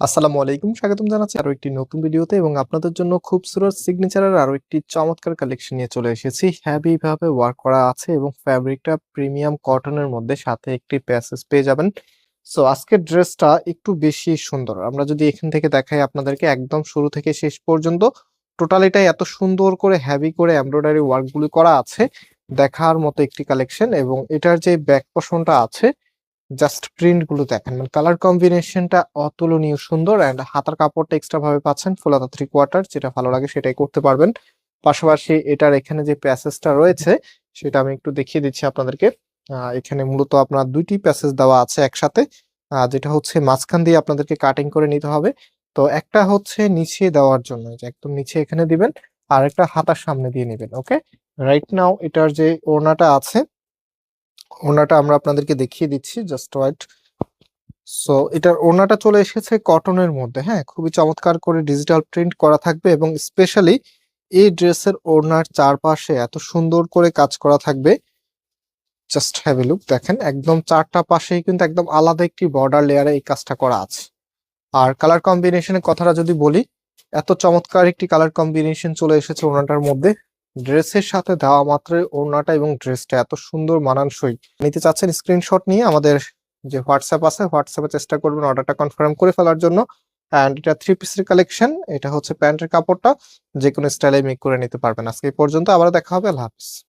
আসসালামু আলাইকুম, স্বাগতম জানাচ্ছি আরও একটি নতুন ভিডিওতে এবং আপনাদের জন্য খুবসুরত সিগনেচারের আরও একটি চমৎকার কালেকশন নিয়ে চলে এসেছি। হ্যাভি ভাবে ওয়ার্ক করা আছে এবং ফ্যাব্রিকটা প্রিমিয়াম কটনের মধ্যে সাথে একটি প্যাসেজ পেয়ে যাবেন। সো আজকের ড্রেসটা একটু বেশি সুন্দর। আমরা যদি এখান থেকে দেখাই আপনাদেরকে একদম শুরু থেকে শেষ পর্যন্ত টোটালিটাই এত সুন্দর করে হ্যাভি করে এমব্রয়ডারি ওয়ার্কগুলি করা আছে, দেখার মতো একটি কালেকশন এবং এটার যে ব্যাক পোর্শনটা আছে জাস্ট প্রিন্টগুলো দেখেন। মানে কালার কম্বিনেশনটা অতুলনীয় সুন্দর অ্যান্ড হাতার কাপড়টা এক্সট্রা ভাবে পাচ্ছেন ফুল থ্রি কোয়ার্টার যেটা ভালো লাগে সেটাই করতে পারবেন। পাশাপাশি এটার এখানে যে প্যাসেজটা রয়েছে, সেটা আমি একটু দেখিয়ে দিচ্ছি আপনাদেরকে। এখানে মূলত আপনার দুইটি প্যাসেজ দেওয়া আছে একসাথে। যেটা হচ্ছে মাঝখান দিয়ে আপনাদেরকে কাটিং করে নিতে হবে। তো একটা হচ্ছে নিচে দেওয়ার জন্য, যে একদম নিচে এখানে দিবেন, আর একটা হাতার সামনে দিয়ে নেবেন ওকে রাইট নাও এটার যে ওড়নাটা আছে ওড়নাটা আমরা আপনাদেরকে দেখিয়ে দিচ্ছি জাস্ট ওয়াইট সো এটার ওড়নাটা চলে এসেছে কটনের মধ্যে হ্যাঁ? খুবই চমৎকার করে ডিজিটাল প্রিন্ট করা থাকবে এবং স্পেশালি এই ড্রেসের ওড়নার চারপাশে এত সুন্দর করে কাজ করা থাকবে। জাস্ট হ্যাভ এ লুক দেখেন, একদম চারটা পাশেই কিন্তু একদম আলাদা একটি বর্ডার লেয়ারে এই কাজটা করা আছে। আর কালার কম্বিনেশনের কথাটা যদি বলি, এত চমৎকার একটি কালার কম্বিনেশন চলে এসেছে ওড়নাটার মধ্যে। ড্রেসের সাথে দেওয়া মাত্র ওড়নাটা এবং ড্রেসটা এত সুন্দর মানানসই। নিতে চাচ্ছেন স্ক্রিনশট নিয়ে আমাদের যে হোয়াটসঅ্যাপ আছে হোয়াটসঅ্যাপে চেষ্টা করবেন অর্ডারটা কনফার্ম করে ফেলার জন্য। অ্যান্ড এটা থ্রি পিসের কালেকশন এটা হচ্ছে প্যান্টের কাপড়টা যে কোনো স্টাইলে মেক করে নিতে পারবেন। আজকে এই পর্যন্ত আবার দেখা হবে, আল্লাহ হাফিজ।